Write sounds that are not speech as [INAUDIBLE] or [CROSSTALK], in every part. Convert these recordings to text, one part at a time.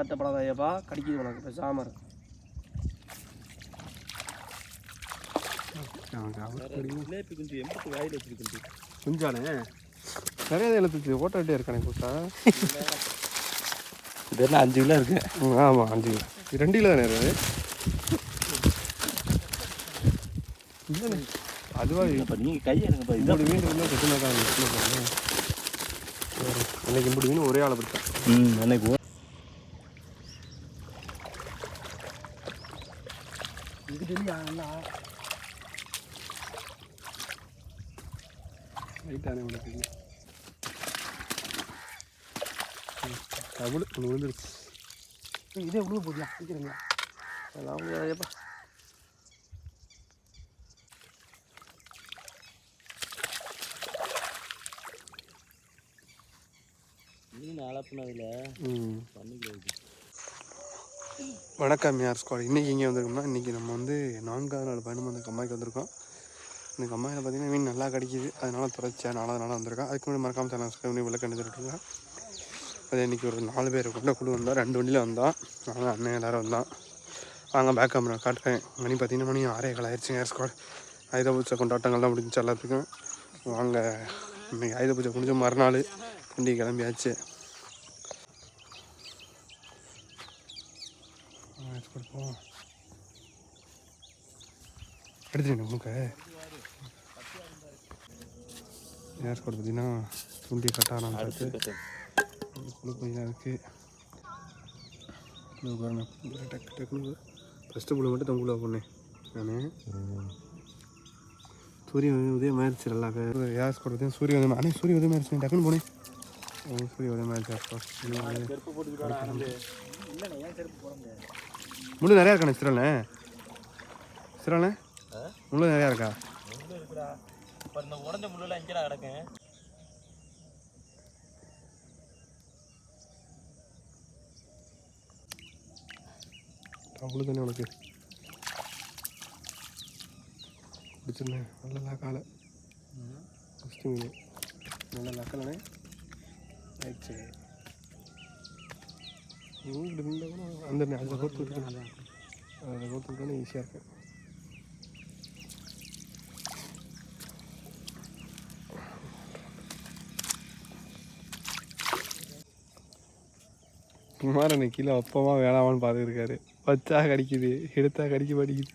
கட்டப்படாதையப்பா கடிக்குது உனக்கு இப்போ சாமர் ஜிலேபி குஞ்சு எம்பத்து வாயில் வச்சிருக்கு குஞ்சானே நிறைய எழுத்துச்சு ஓட்டாட்டே இருக்கானே புதுசா இதெல்லாம் அஞ்சு கிலோ இருக்கு? ம், ஆமா அஞ்சு கிலோ. ரெண்டு கிலோ தானே இருக்குது இல்லைண்ணே. அதுவா இப்போ நீங்கள் கையை எடுங்கப்பா இப்படி மீன் இருந்தால் இப்படி மீன் ஒரே ஆளை பிடிச்சேன் ம் அன்னைக்கு இது டெல்லி அண்ணா ரைட்டானே உனக்கு டபுள் ஒன்று விழுந்துருச்சு இதே அதெல்லாம் முடியாதையப்பா மீன் அளப்புனதில் ம். பண்ணிக்கல வணக்கம் யார் ஸ்குவாட்? இன்றைக்கி இங்கே வந்திருக்கோம்னா இன்றைக்கி நம்ம வந்து நான்காவது நாள் பயணம் வந்து கம்மாய்க்கு வந்திருக்கோம். இந்த கம்மாயில் பார்த்தீங்கன்னா மீன் நல்லா கிடைக்கிது. அதனால தொடர்ச்சியாக நாலாவது நாளாக வந்திருக்கோம். அதுக்கு முன்னாடி மறக்காம சேனல் சப்ஸ்கிரைப் பண்ணி விளக்கு எடுத்துருக்கோங்க அது இன்றைக்கி ஒரு நாலு பேர் கொண்ட குழு வந்தால் ரெண்டு வண்டியில் வந்தால் நாங்கள் அண்ணன் எல்லோரும் வந்தான் வாங்க பேக் கேமரா காட்டுறேன். மணி பார்த்தீங்கன்னா மணி ஆறே கால் ஆயிடுச்சுங்க ஏர் ஸ்குவாட் ஆயுத பூஜை கொண்டாட்டங்கள்லாம் முடிஞ்சு எல்லாத்துக்கும். வாங்க இன்றைக்கி ஆயுத பூஜை முடிஞ்ச மறுநாள் வண்டி கிளம்பியாச்சு. ஏர் ஸ்குவாட் போவோம் எடுத்துட்டேன் உனக்கு ஏர் ஸ்குவாட் பார்த்தீங்கன்னா துண்டி கட்டாரம் குழு கொஞ்சம் இருக்குது குழு பாருங்க டக்கு டக்குனு ஃபஸ்ட்டு புழு மட்டும் தங்குள்ள பொண்ணு நான் வந்து உதயம் ஆயிடுச்சு நல்லா யார் ஸ்குவாட் பார்த்தீங்கன்னா சூரிய உதயம் அண்ணே சூரிய உதயம் ஆயிடுச்சு டக்குன்னு போனேன் சூரிய உதயம் ஆயிடுச்சு முள்ளு நிறையா இருக்காண்ணே சிரல்ண்ணே சிரல்ண்ணே முள்ளு நிறையா இருக்கா இப்போ இந்த உடஞ்ச முள்ளெல்லாம் எங்கடா கிடக்கும் அவ்வளோ தானே உனக்கு? பிடிச்சிருந்தேன் நல்ல லாக்கால. ஃபஸ்ட்டு மீன். நல்ல லாக்கலண்ணே. ரைட் சரி இருந்தால் கூட அந்த அதில் கோர்த்து விட்டுருக்கேன் அதில் கோர்த்து விட்டோன்னே ஈஸியாக இருக்கு குமாரனை கீழே அப்பமா வேணாமான்னு பார்த்துருக்காரு வச்சா கடிக்குது எடுத்தா கடிக்க மாட்டேங்குது.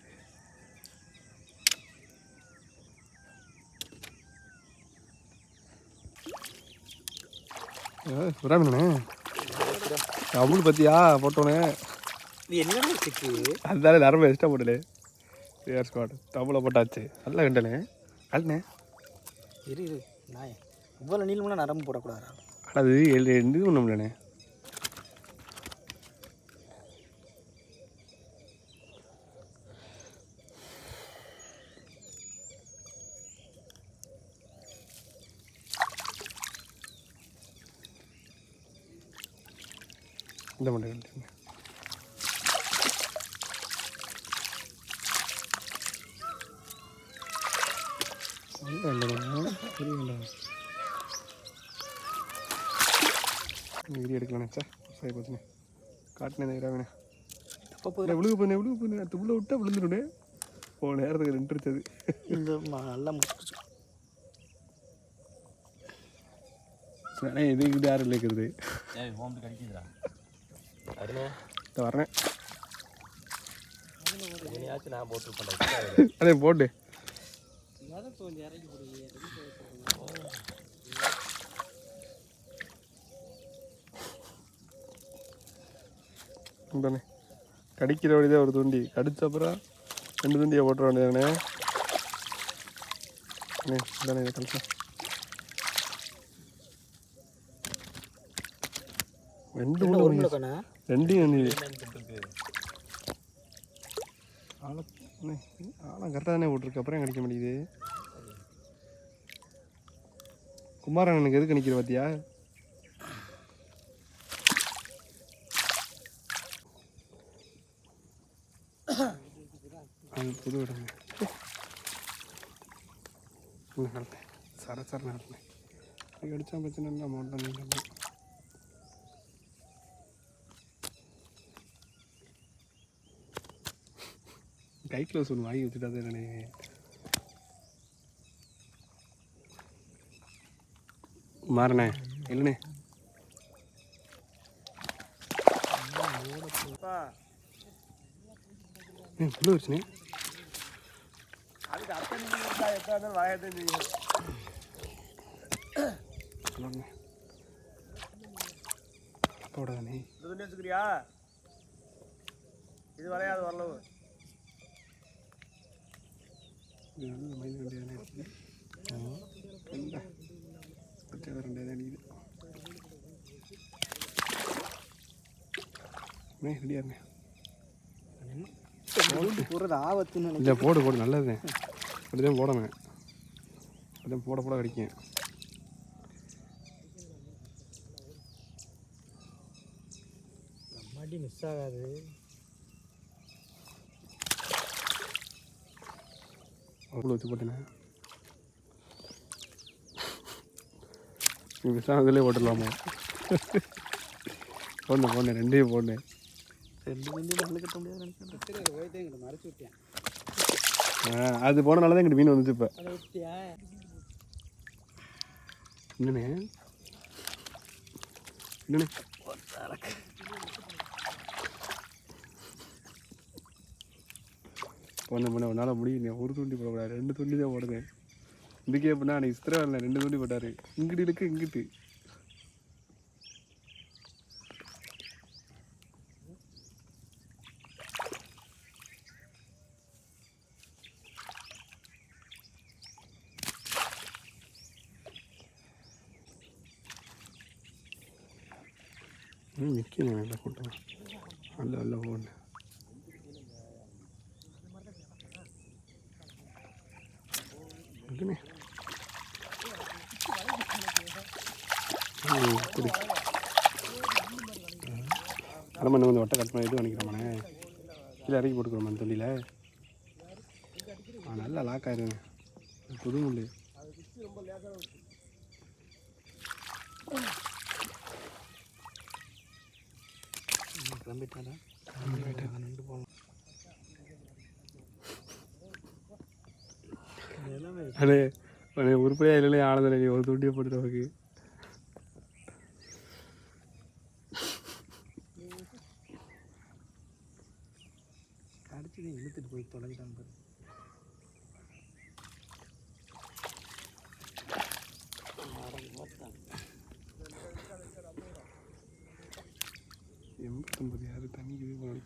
சுறாமண்ணே அமுல் பத்தியா போட்டோனே. அதுதானே நரம்பு எக்ஸ்ட்ரா போட்டலே ஏர் ஸ்குவாட் டபுளை போட்டாச்சு. நல்லா கண்டனே. கண்டனே இரு இரு நாய். இவ்வளோ நீளம்னா நரம்பு போடக்கூடாதா ஆனால் அது எழு இது ஒன்றும் இல்லைண்ணே இந்த மட்டும் கண்டுங்க வீடியோ எடுக்கலாம் சார் சரி போச்சுண்ணே காட்டினே இராவினே அப்போ இல்லை விழுக போனேன் விழுக போனேன் அது உள்ள விட்டா விழுந்துடுனே போன நேரத்துக்கு நின்றுச்சது இந்த ம- நல்லா முடிச்சு இது இது யாரும் இல்லைக்கிறது கடிக்குதுடா. இந்த வரேன் அதே போட்டு தானே கடிக்கிற வழிதான் ஒரு துண்டி கடிச்ச அப்புறம் ரெண்டு துண்டியை போட்டுற வேண்டியதானே இதை கழிச்சா ரெண்டு முள்ளு வாங்கி ரெண்டையும் நீ ஆளை ஆளம் கரெக்டாக தானே விட்ருக்கு அப்புறம் கிடைக்க மாட்டேங்குது? குமாரன் எனக்கு எதுக்கு நிற்கிற பார்த்தியா அது புது இடங்க நடத்தேன் சர சர நடத்தேன் இது அடித்தா பிரச்சனை இல்லை மாட்டேன் கை க்ளவுஸ் ஒன்று வாங்கி வச்சுட்டா தான் என்னண்ணே மாறண்ணே இல்லைண்ணே ஏ உள்ள வச்சுண்ணே அதுக்கு இது வரையாது இருக்கா எப்போ இருந்தாலும் வாயத்தான் செய்யும் சொல்லுங்க அப்பாவோட தானே இது துணி வச்சுக்கிறியா இது வரையாது வரலவு இது நல்ல மயில் ரெண்டு இருக்குது ரெண்டா பச்சை ரெண்டு தான் அடிக்குது மே போடுறது ஆபத்துன்னு இல்லை போடு போடு நல்லது. அப்படிதான் போடணும். அப்படிதான் போட போட கிடைக்கும். மாட்டி மிஸ் ஆகாது. அவ்வளோ வச்சு போட்டேனே. [LAUGHS] நீ விசாரத்திலே போட்டுடலாமா? [LAUGHS] போடணும் போடணும் ரெண்டையும் போடணும். ரெண்டு கொஞ்சம் நல்ல கட்ட முடியாது நினைக்கிறேன். ஓய்தே எங்கிட்ட மறைச்சு விட்டேன். ஆ, அது போனனால தான் எங்கிட்ட மீன் வந்துச்சு இப்போ. என்னண்ணே? என்னண்ணே? ஒன்றும் பண்ண உன்னால் முடியும். ஒரு துண்டி போடக்கூடாது. ரெண்டு துண்டி தான் போடுங்க இதுக்கே எப்படின்னா அன்னைக்கு சித்திரம் இல்லை ரெண்டு துண்டி போட்டார். இங்கிட்டு இருக்கு இங்கிட்டு ம் நிற்கணும் நல்லா கூட்டம் அல்ல அல்ல போகணும் இருக்குண்ணே ம், குடி அரை மணி வந்து ஒட்டை கட் பண்ணி இது பண்ணிக்கிறோமாண்ணே. இல்லை இறக்கி போட்டுக்கிறோமா ஆ நல்லா லாக் ஆயிருங்க புது முள்ளு. கிளம்பிட்டாரா ரெண்டு போகலாம் அண்ணே உருப்படியாக இல்லையே ஆனந்தனே நீ ஒரு துண்டியை போட்டு நமக்கு அடிச்சு இழுத்துட்டு போய் தொலைக்கிட்டான் பாரு எண்பத்தொம்பது யார் தண்ணிக்கு இது பண்ணி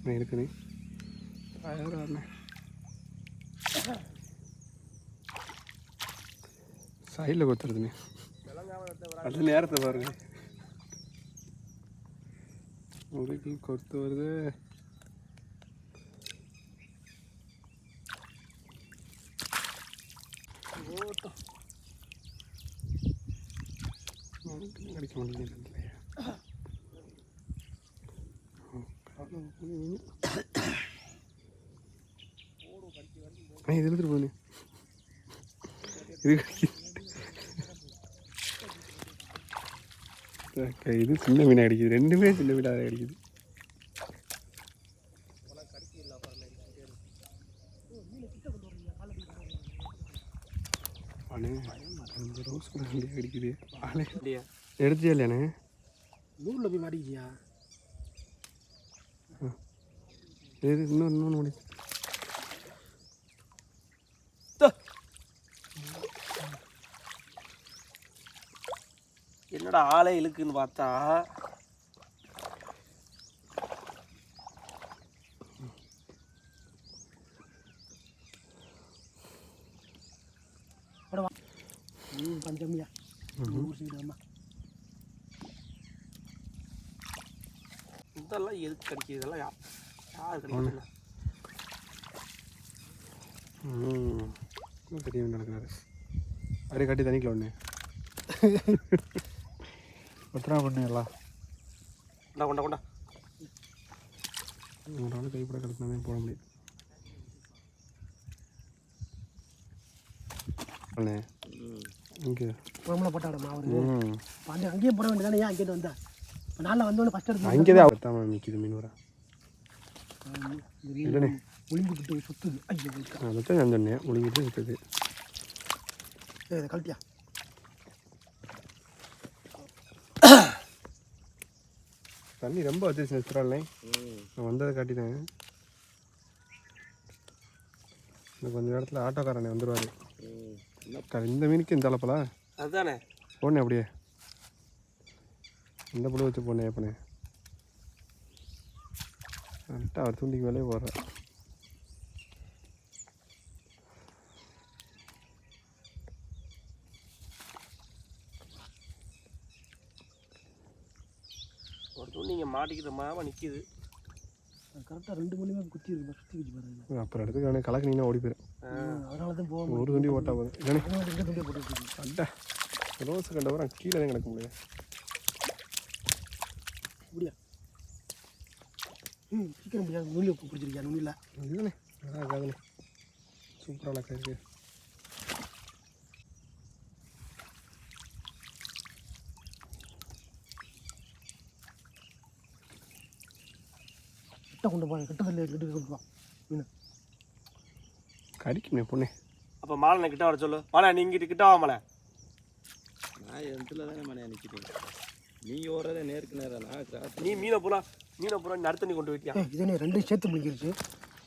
நான் இருக்குண்ணே யாரும் ஆடுனே சைடில் கொத்துறதுமே அது நேரத்தை பாருங்க. ஒரு கொத்து வருது நமக்கு கிடைக்க மாட்டேங்குது இது எடுத்துட்டு போனே இது இது சின்ன மீனாக கிடைக்குது ரெண்டுமே சின்ன மீனாக அந்த ரோஸ் இல்லையா எடுத்தியா இல்லையாண்ணே நூலில் போய் மாட்டிக்கிச்சியா இது இன்னொன்று இன்னொன்று என்னடா ஆளே இழுக்குன்னு பார்த்தா? ம் பஞ்சமியா. இதெல்லாம் எதுக்கு கிடைக்குது? இதெல்லாம் யா- யார் கிடைக்குது? ம். இன்னும் பெரிய மீன் நடக்கிறாரு அப்படியே கட்டி தண்ணிக்கல ஒன்று [LAUGHS] எத்தனை பண்ணிடலாம் கொண்டா கொண்டா. கொண்டா ஒரு கைப்பட கிடக்குனாவே போட முடியும் அண்ணே இங்கே. உடம்புல போட்டாட மாவு பாஞ்சு அங்கேயே போட வேண்டியதானே ஏன் அங்கேயே வந்தா? இப்போ நாளில் வந்தோடனே ஃபஸ்ட் அங்கே தான் தான் நிற்கிது மீன் வர. ஒளிம்புக்கிட்டு சுத்துது. ஐயோ அந்த ஒளிங்கிட்டு சுத்துது. கழட்டியா? தண்ணி ரொம்ப வச்சிருச்சு நிறுத்துறாள்னே நான் வந்ததை காட்டினேன் இந்த கொஞ்ச நேரத்தில் ஆட்டோக்காரனே வந்துடுவார் இந்த மீனுக்கு இந்த அளப்பலா? அதுதானே போனே அப்படியே. இந்த புழு வச்சு போனேன் எப்பனே கரெக்டாக அவர் தூண்டிக்கு மேலே போடுறேன் ஒரு துணி இங்கே மாட்டிக்கிற மாமா நிற்கிது கரெக்டாக ரெண்டு மணிமே குத்தி இருக்கு சுற்றி வச்சு பாருங்க. அப்புறம் எடுத்துக்கானே கலக்குனீங்கன்னா ஓடி போயிடும் அதனால தான் போக ஒரு துண்டி ஓட்டா போதும். இங்கே துண்டியை போட்டு அட்டா ரோஸ் கண்டவரம் கீழே தான் கிடக்க முடியும் அப்படியா? ம் சீக்கிரம் முடியாது நுனியில் பிடிச்சிருக்கியா நுனியில் இதுதானே நல்லா இருக்காதுண்ணே சூப்பராக கிட்ட கொண்டு போங்க கிட்ட தள்ளி கிட்ட கொண்டு போ மீன் கடிக்குமே பொண்ணே. அப்போ மாலை கிட்ட வர சொல்லு. மாலை நீ இங்கிட்டு கிட்ட வா மாலை. நான் இடத்துல தானே மனையா நிற்கிறேன் நீ ஓடுறதே நேருக்கு நேரம் நான் நீ மீனை பூரா மீனை பூரா நீ அடுத்த நீ கொண்டு போயிட்டியா? ஏய் இதே ரெண்டு சேர்த்து முடிஞ்சிருச்சு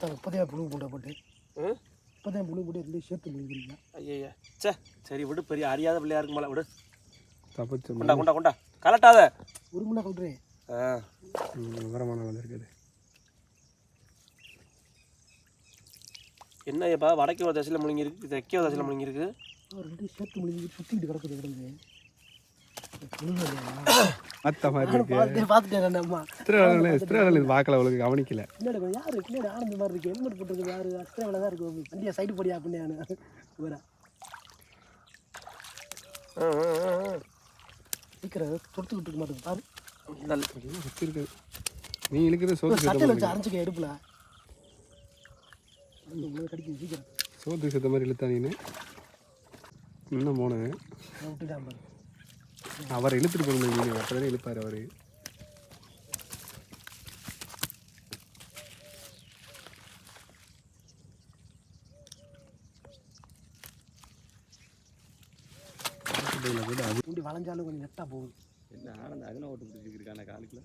இப்போதையா புழு போட்ட போட்டு. ம்? இப்போதான் புழு போட்டு ரெண்டு சேர்த்து முடிஞ்சிருக்கீங்க ஐயா சே சரி விடு பெரிய அறியாத பிள்ளையா இருக்கு மாலை விடு. தப்பிச்சு கொண்டா கொண்டா கொண்டா. கலட்டாத. ஒரு மணி நேரம் கழுறேன் ஆ விவரமான என்ன இப்போ வடக்கு ஒரு தசையில் முழுங்கிருக்கு தெற்கே ஒரு தசையில் முழுங்கிருக்கு ரெண்டு சேர்த்து முடிஞ்சு சுற்றிக்கிட்டு கிடக்குது கிடந்து கவனிக்கல. யாரு? ஆனந்த மாதிரி இருக்கு? ஹெல்மெட் போட்டுருக்கு யாரு? அஸ்திராவில் தான் இருக்கு. வண்டியா சைடு படியா அப்படின்னு. சீக்கிரம் தொடுத்துக்கிட்டு இருக்க மாட்டேங்குது பாரு. நீ இழுக்கிறது சோத்து அரைச்சிக்க எடுப்புல. சீக்கிரம் சோத்துக்கு சேர்த்த மாதிரி இழுத்தா நீனு? இன்னும் போனேன் விட்டுட்டான் பாரு அவர் இழுத்துட்டு போகணும் மீன் அப்போ இழுப்பார் அவர். வளைஞ்சாலும் கொஞ்சம் நெட்டா போகுது என்ன ஆனந்த அகன ஓட்டு பிடிச்சிருக்கான காலுக்குள்ள?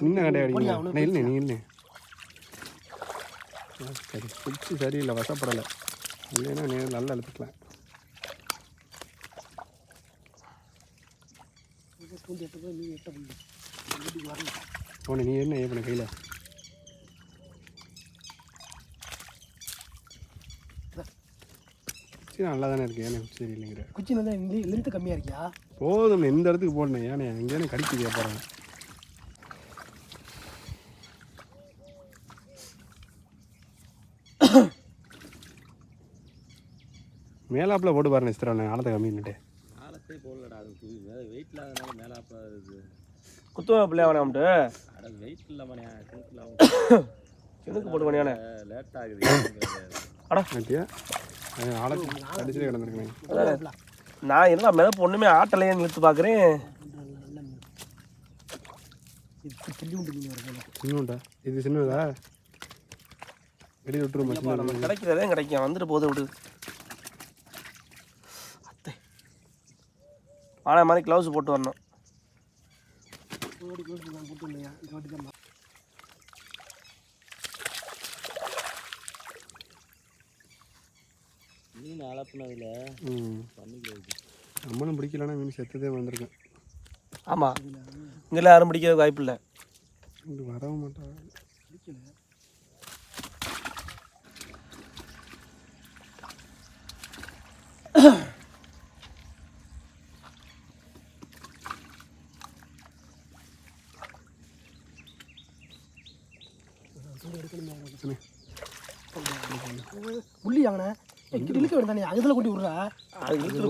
சின்ன கடை போடியா, அடிங்க. அவனுக்கு நான் இல்லை நீ இல்லை சரி பிடிச்சி சரியில்லை வசப்படலை. இல்லைன்னா நீ நல்லா வரணும் போன நீ என்ன ஏன் கையில்? சரி நல்லா தானே இருக்கு ஏன்னா சரி இல்லைங்கிற குச்சி நல்லா லென்த்து கம்மியாக இருக்கியா? போதும் எந்த இடத்துக்கு போடணும் ஏன்னா எங்கேயானு கடிக்குது அப்புறம் மேலாப்பில் போட்டு பாருங்க சித்திரா ஆழத்தை கம்மின்னுட்டு ஆழத்தே போடலடா அது வெயிட் இல்லாதனால மேலாப்பா இது. குத்துவ பிள்ளையா வேணாம்ட்டு அட வெயிட் இல்லை அவன். கிணக்கு போட்டு பண்ணியானே லேட் ஆகுது பார்த்தியா ஆழத்தை கடிச்சிலே கிடந்திருக்கேன் நல்ல நான் என்ன மிதப்பு ஒன்றுமே ஆட்டலையேன்னு இழுத்து பார்க்குறேன் சின்னண்டா? இது சின்னதா? வெளியே விட்டுருமா கிடைக்கிறதே கிடைக்கும். வந்துட்டு போகுது விடு. வாழை மாதிரி க்ளவுஸ் போட்டு வரணும். மீன் அளப்புனதுல நம்மளும் பிடிக்கலன்னா மீன் செத்ததே வந்திருக்கேன் ஆமாம் இங்கெல்லாம் யாரும் பிடிக்க வாய்ப்பு இல்லை வரவும் மாட்டாங்க. பிடிக்கல உள்ளி அவனை இழுக்க வேண்டாம் அதில் கொண்டு விட்றா. அப்படின்ட்டு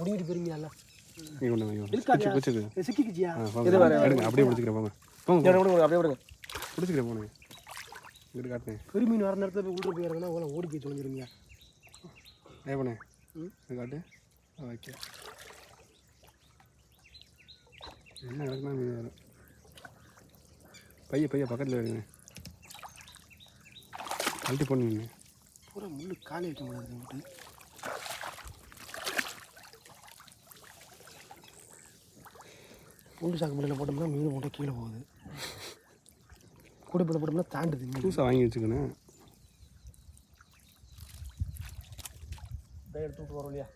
போயிருங்க எல்லாம் நீ கொண்டு வாங்க இருக்காதியா? பிடிச்சி பிடிச்சிக்கு சிக்கிக்குச்சியா? ஆ போங்க. எடுங்க அப்படியே பிடிச்சிக்கிறேன் போங்க. போங்க அப்படியே விடுங்க. பிடிச்சிக்கிறேன் போனேன் இங்கிட்டு காட்டுனேன் பெருமீன் வர நேரத்தில் போய் விட்டு போயிருங்கன்னா ஓடி போய் தொலைஞ்சிருங்க. ஏப்பண்ணே இது காட்டு. ஓகே. என்ன கிடக்குனா மீன் வரும். பைய பைய பக்கத்தில் வருங்க கழட்டி போடுங்க பூரா முள்ளு காலி வைக்க முடியாது மட்டும் முள்ளு சாக்கு முள்ளில் போட்டோம்னா மீன் போட்டு கீழே போகுது. கூடைப்பில் போட்டோம்னா தாண்டுது புதுசாக வாங்கி வச்சுக்கணும். இதை எடுத்து விட்டு வரோம் இல்லையா?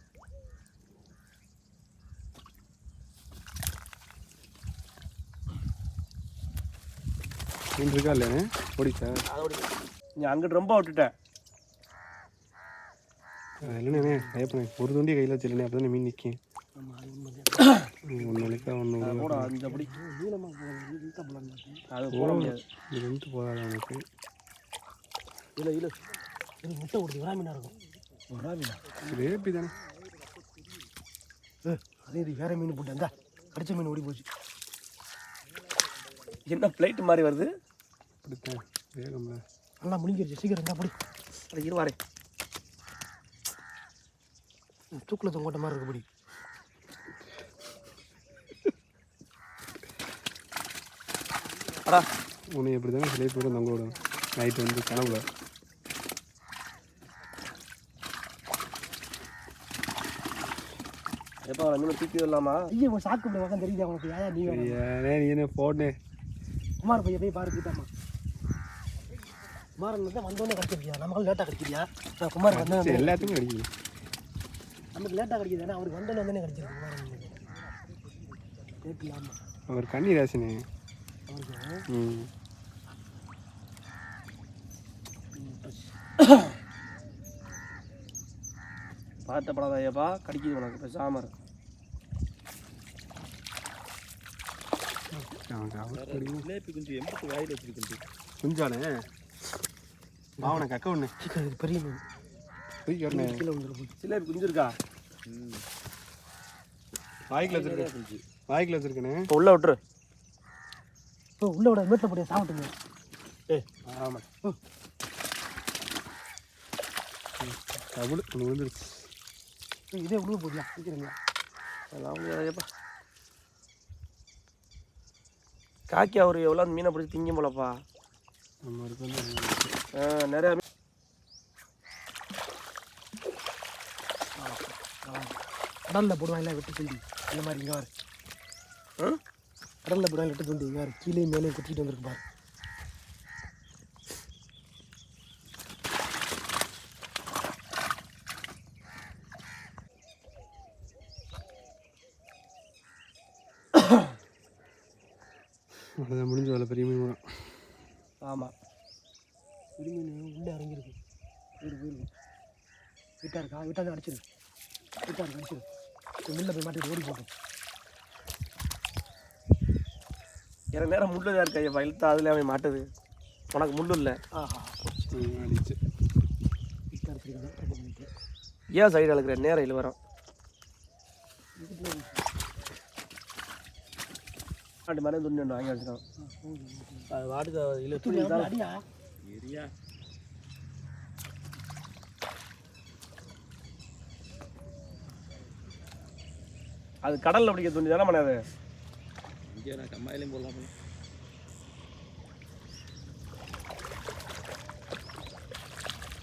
மீன் இருக்கா இல்லைண்ணே ஓடிச்சா? அதோட நீ அங்கிட்டு ரொம்ப விட்டுட்டேன் இல்லைண்ணே பயப்பண்ணே ஒரு துண்டி கையில் வச்சிருந்தேன் அப்போ மீன் நிற்கும் ஒன்று ஒன்று கூட அப்படி. அது போட முடியாது. இது வந்துட்டு போகாது எனக்கு? இல்லை இல்லை. இது முட்டை கொடுத்து வரா மீனாக இருக்கும்? வரா மீனா? ரேப்பி தானே. ஏ அதே இது வேற மீன் போட்டு அந்த கடிச்ச மீன் ஓடி போச்சு. என்ன பிளைட் மாதிரி வருது? அப்படித்தான் வேகம்ல. நல்லா முடிஞ்சிருச்சு சீக்கிரம் இருந்தா படி. அது இருவாரே. தூக்கில் தொங்கோட்ட மாதிரி இருக்கு படி. அடா. உன்னை எப்படி தானே சிலை தொங்க விடும். நைட்டு வந்து கனவுல. எப்போ மீன் தூக்கி வரலாமா ஐயோ உன் சாக்கு பிள்ளை பக்கம் தெரியுதா உனக்கு? யாயா நீ வேணும்? ஏனே நீ என்ன போனே குமார் பையன் போய் பாரு போயிட்டாமா குமாரன் வந்து வந்தோடனே கிடச்சிருக்கியா? நமக்கு லேட்டாக கிடைக்கிறியா? நான் குமார் வந்தேன் எல்லாத்துக்கும் கிடைக்குது. நமக்கு லேட்டாக கிடைக்குது அவருக்கு வந்தோடனே வந்தோடனே கிடச்சிருக்கு லேட் இல்லாமல் அவர் கண்ணி ராசினே. அவருக்கு ம். பாட்டப்படாத ஐயப்பா கடிக்குது. உனக்கு வாயில் வச்சிருக்கு குஞ்சானே? பாவனை கக்க ஒன்று பெரிய சிலேபி குஞ்சு இருக்கா? வாய்க்கில் வச்சிருக்கேன் வாய்க்கில் வச்சிருக்கேனே. இப்போ உள்ள விட்டுரு. இப்போ உள்ள விட வீட்டில் போட்டு சாப்பிட்டுங்க ஏய் ஆமாம் டபுள் ஒன்று விழுந்துருச்சு. இதே உள்ள போடலாம் முடியாது ஐயப்பா காக்கி அவர் எவ்வளோ மீனை பிடிச்சி திங்கும் போலப்பா. நம்ம நிறையா மீன் கடலில் போடுவாங்களா வெட்டு துண்டி. இந்த மாதிரி இங்கே வர? கடலில் போடுவாங்க வெட்டு துண்டி. இங்கே கீழே மேலே குத்திட்டு வந்திருக்கு பாரு அவ்வளோதான் முடிஞ்ச வேலை பெரிய மீன் கூட ஆமாம் ஒரு மீன் உள்ளே இறங்கியிருக்கு வீடு போயிருக்கு வீட்டா இருக்கா வீட்டா தான் அடிச்சிரு வீட்டா இருக்கு அடிச்சிரு இப்போ முள்ள போய் மாட்டிட்டு ஓடி போட்டோம் எனக்கு நேரம் முள்ளு தான் இருக்கு ஐயப்பா இழுத்தா அதில் அவன் மாட்டுது. உனக்கு முள்ளு இல்லை? ஏன் சைடு அழுக்கிற நேரம் இல்லை வரும்? ஆட்டு மாதிரி துணி ஒன்று வாங்கி வச்சுருக்கான் அது வாட்டுக்கு இல்லை துணி தான் அது கடலில் பிடிக்க துணி தானே பண்ணாது இங்கே நான் கம்மாயிலையும் போடலாம்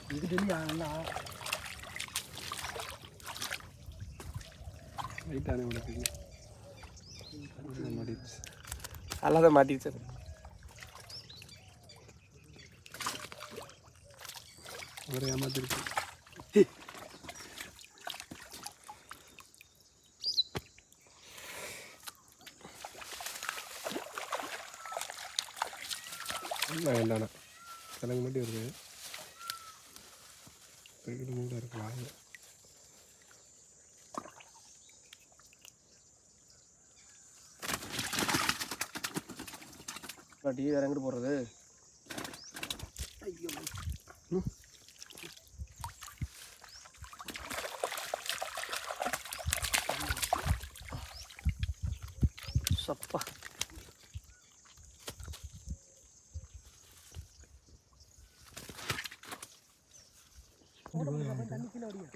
இது தெரியா நல்லா லைட்டானே உனக்கு மாட்டிடுச்சு அல்லாத மாட்டிச்சு அவரை ஏமாத்திருக்கு இல்லை வேண்டாண்ணா கிழங்கு மட்டும் இருக்குது பெரிய மூடாக இருக்கு வாங்க டீ வேற எங்கிட்டு போடுறது? சப்பா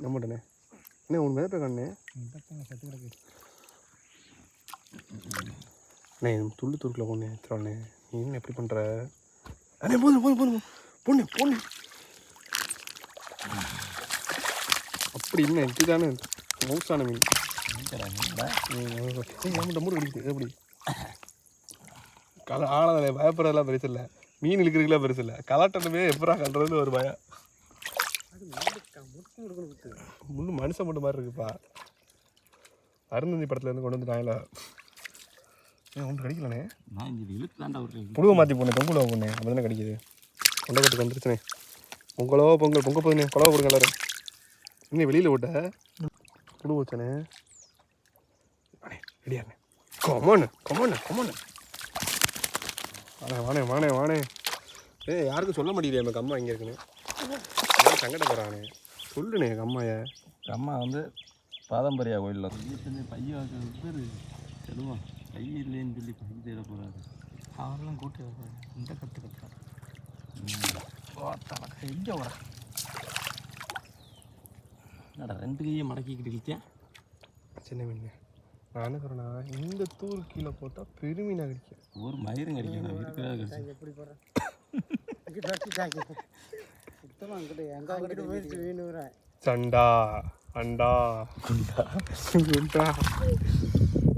நம்மட்டண்ணே அண்ணே உன் மிதப்ப கண்ணு? கிடக்கு அண்ணே துள்ளு துருக்கில் பொண்ணு எடுத்துருவாண்ணே நீ என்ன எப்படி பண்ணுற அண்ணே போதும் போதும் போதும் பொண்ணு பொண்ணு. அப்படி என்ன இதுதானே மவுசான மீன். நம்ம மூடு எப்படி? கல ஆனதில்லை பயப்படுறதெல்லாம் பெருசு இல்லை. மீன் இழுக்கிறதுக்குலாம் பெருசு இல்லை. கலாட்டமே எப்படா கல்றதுன்னு ஒரு பயம். முள்ளு மனுஷன் மட்டும் மாதிரி இருக்குப்பா. அருந்தந்தி படத்துல இருந்து கொண்டு வந்துட்டாங்களா ஏன் ஒன்று கடிக்கலண்ணே. நான் இந்த இழுத்து தாண்டா விட்றேன் புழுவை மாற்றி போனேன் பொங்கல் போனேன் அப்போ தானே கிடைக்குது கொண்டக்கட்டுக்கு வந்துருச்சுனே. பொங்கலோ பொங்கல் பொங்க போதுனே குழவை போடுங்க எல்லாரும். இன்னும் வெளியில் விட்ட. புழு வச்சனே. ரெடியாண்ணே கொமோன்னு கொமோன்னு கொமோன்னு வாணே வாணே வாணே வாணே. ஏ யாருக்கும் சொல்ல மாட்டேங்குது எங்கள் அம்மா இங்கே இருக்குன்னு. சங்கடப்படுறானே சொல்லுண்ணே எங்கள் அம்மாய. அம்மா வந்து பாதம்பரியா கோயிலில் பைய வாக்குறது பேர்? சொல்லுவான் பை இல்லைன்னு சொல்லி பை தேட போகிறாரு அவரெல்லாம் கூட்டி வைப்பாரு இந்த கற்று கத்துறாரு எங்கே வர? என்னடா ரெண்டு கையை மடக்கிக்கிட்டு இழுத்தேன் சின்ன மீன் நான் என்ன சொல்கிறேன்னா இந்த தூள் கீழே போட்டால் பெருமீனாக கிடைக்கும் ஒரு மயிரும் கிடைக்கணும் இருக்கிறதா கிடைச்சு. எப்படி போகிறேன் [LAUGHS] சுத்தமாக அங்கிட்ட எங்கே அங்கிட்ட போயிடுச்சு வேணுங்கிறேன் சண்டா அண்டா. குண்டா. குண்டா.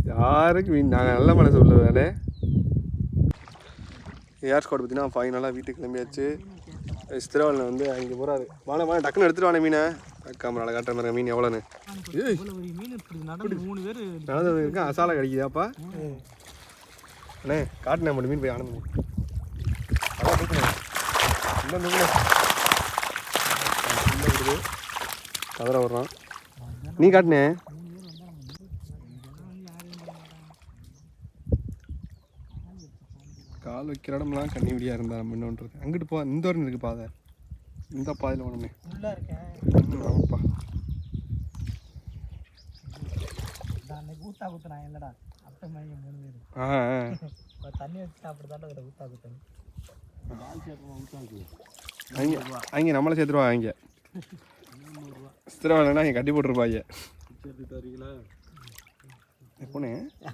யாருக்கு மீன் நாங்கள் நல்ல மனசு உள்ளதானே ஏர் ஸ்குவாட் பார்த்தீங்கன்னா ஃபைனலாக வீட்டுக்கு கிளம்பியாச்சு. சித்திரவலில் வந்து அங்கே போகிறாரு வாணே வாணே டக்குன்னு எடுத்துட்டு வாணே மீனை. கேமராவில் காட்டுற மாதிரி மீன் எவ்வளோன்னு மீன் மூணு பேர் நடந்தது இருக்கா அசால கிடைக்குதாப்பா? அண்ணே காட்டினேன் மட்டும் மீன் போய் ஆனந்த் அதான் தூக்குனேன் இன்னும் தூக்குனேன் உள்ள விடுது கதற வர்றான் நீ காட்டுனே. கால் வைக்கிற இடம்லாம் கண்ணி விடியா இருந்தா நம்ம இன்னொன்று அங்கிட்டு போ இந்த வரையும் இருக்கு பாதை. இந்த பாதையில் வேணுமே ஃபுல்லாக இருக்கேன் ம், ஆமாப்பா. ஊத்தா குத்துனான் இல்லைடா அத்தை மணிக்கு மூணு பேர். தண்ணி வச்சு சாப்பிட்டு அதில் ஊத்தா குத்தணும் நம்மளை அங்கே சித்திரவாளைனா இங்கே கட்டி போட்டுருப்பாங்க எப்போனே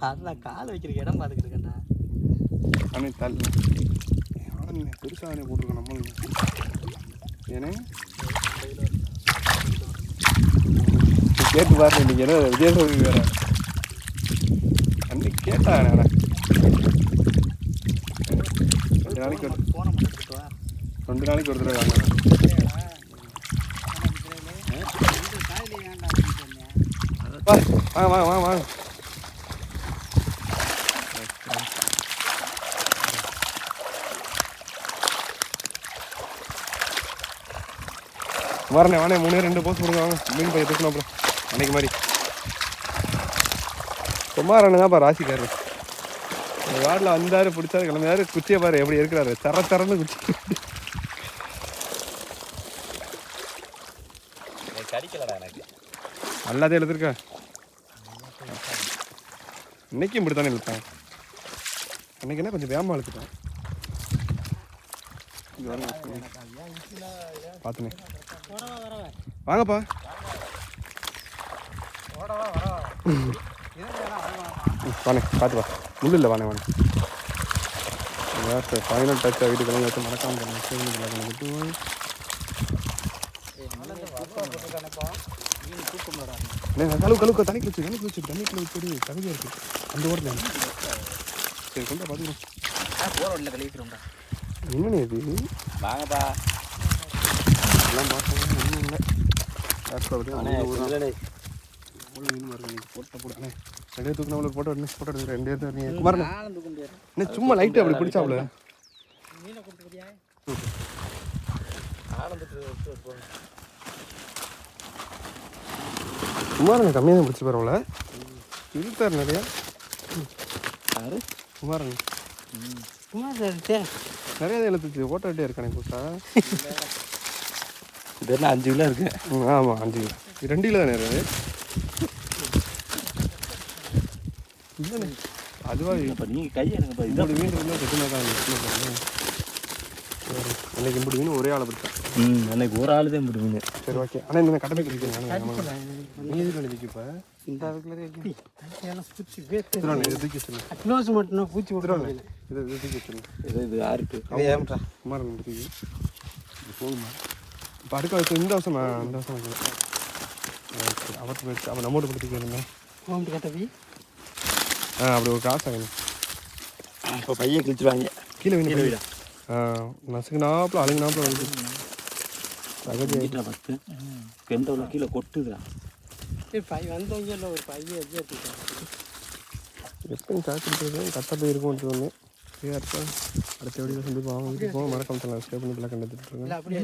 அதில் கால் வைக்கிறதுக்கு இடம் பார்த்துக்கிட்டு இருக்கேன்டா அண்ணே தள்ளு ஆனே பெருசாக போட்டிருக்கோம் நம்ம ஏனே கேட்டு பாருங்க நீங்கள் என்ன விஜயசோதி வேற அன்னைக்கு கேட்டா நான் ரெண்டு நாளைக்கு ஒரு ஃபோனை மட்டும் எடுத்துட்டு வா ரெண்டு நாளைக்கு ஒரு தடவை வாங்க வாங்க வாங்க வாங்க வரண்ணே வாண்ணே மூணு ரெண்டு போஸ்ட் கொடுங்க வாங்க மீன் பைய தூக்கணும் அப்புறம் அன்னைக்கு மாதிரி. குமாரண்ணு தான்ப்பா ராசிக்காரர். இந்த வார்டில் வந்தாரு பிடிச்சாரு கிளம்பியாரு குச்சியை பாரு எப்படி இருக்கிறாரு. தர தரன்னு குச்சி. கடிக்கலடா எனக்கு. நல்லாதே எழுதிருக்க. இன்றைக்கும் இப்படி தானே இழுத்தேன். அன்னைக்கு என்ன கொஞ்சம் வேகமாக இழுத்துட்டேன். பார்த்துனே வாங்கப்பா. ம், பார்த்துப்பா பார்த்து முள்ளு இல்லை வாண்ணே வாண்ணே ஃபைனல் டச் வீட்டு வச்சு மறக்காம பண்ணுங்க சேவிங் கழுவு கழுவு தண்ணி குளிச்சு தண்ணி குளிச்சு தண்ணி குளிச்சு தகுதியாக இருக்குது அந்த ஓரத்தில் சரி கொண்டா பார்த்துக்கலாம் போகிற வழியில் கழிக்கிறோம்டா என்னண்ணே இது? வாங்கப்பா. எல்லாம் பார்த்தோம் ஒன்றும் இல்லை. ரெண்டே தூக்கு நம்மளுக்கு போட்டோ எடுத்து போட்டோ எடுத்து ரெண்டே குமாரண்ணே என்ன சும்மா லைட்டு அப்படி பிடிச்சாப்ல. குமாரண்ணே கம்மியாக தான் பிடிச்சி பரவாயில்ல இழுத்தார் நிறையா. யாரு? குமாரண்ணே குமார் எடுத்தே நிறையா தான் இழுத்துச்சு. ஓட்டாட்டே இருக்கானே புதுசா இதெல்லாம் அஞ்சு கிலோ இருக்கு? ஆமாம் அஞ்சு கிலோ. இது ரெண்டு கிலோ தானே இல்லைண்ணே அதுவா இப்போ நீங்கள் கையை எடுங்கப்பா இதான். இதோட மீன் இருந்தால் செட்டுனா தான் அன்னைக்கு இப்படி மீன் ஒரே ஆளை பிடிச்சா ம் அன்னைக்கு ஒரு ஆள் தான் பிடிக்குங்க சரி ஓகே. ஆனால் இந்த கடமை கிடைக்கிறீங்க நீ எதுக்கு இப்போ? இந்த அதுக்குள்ளே எல்லாம் பூச்சி வேத்து திருவாணி இதை தூக்கி வச்சிருங்க க்ளோஸ் மட்டும் பூச்சி விட்டுருவாங்க இதை இதை தூக்கி வச்சிருங்க இது இது ஆறுட்டு குமார் தூக்கி போகுமா இப்போ அடுக்க வச்சு இந்த வருஷம் இந்த வருஷம் ஓகே அவர்கிட்ட வச்சு அவன் நம்மோட கட்டவி ஆ அப்படி ஒரு காசு ஆகணும் இப்போ பையன் கிழிச்சிருவாங்க. கீழே வீணு ஆ நசுக்குனாப்புல அழுங்கினாப்புல வந்து. பத்து. கெண்டோவில் கீழே கொட்டுதுடா. பை வந்தவங்க இல்லை ஒரு பையன் எப்படி எடுத்துக்கிட்டாங்க எப்பயும் சாப்பிட்டு கரெக்டாக போய் இருக்கும்னு தோணுது ஃப்ரீயாக இருப்பேன் அடுத்த வீடியோ சந்திப்போம் வீட்டுக்கு போக மறக்காம சேனல் சப்ஸ்கிரைப் பண்ணி பிள்ளை கண்டுட்டு இல்லை அப்படியே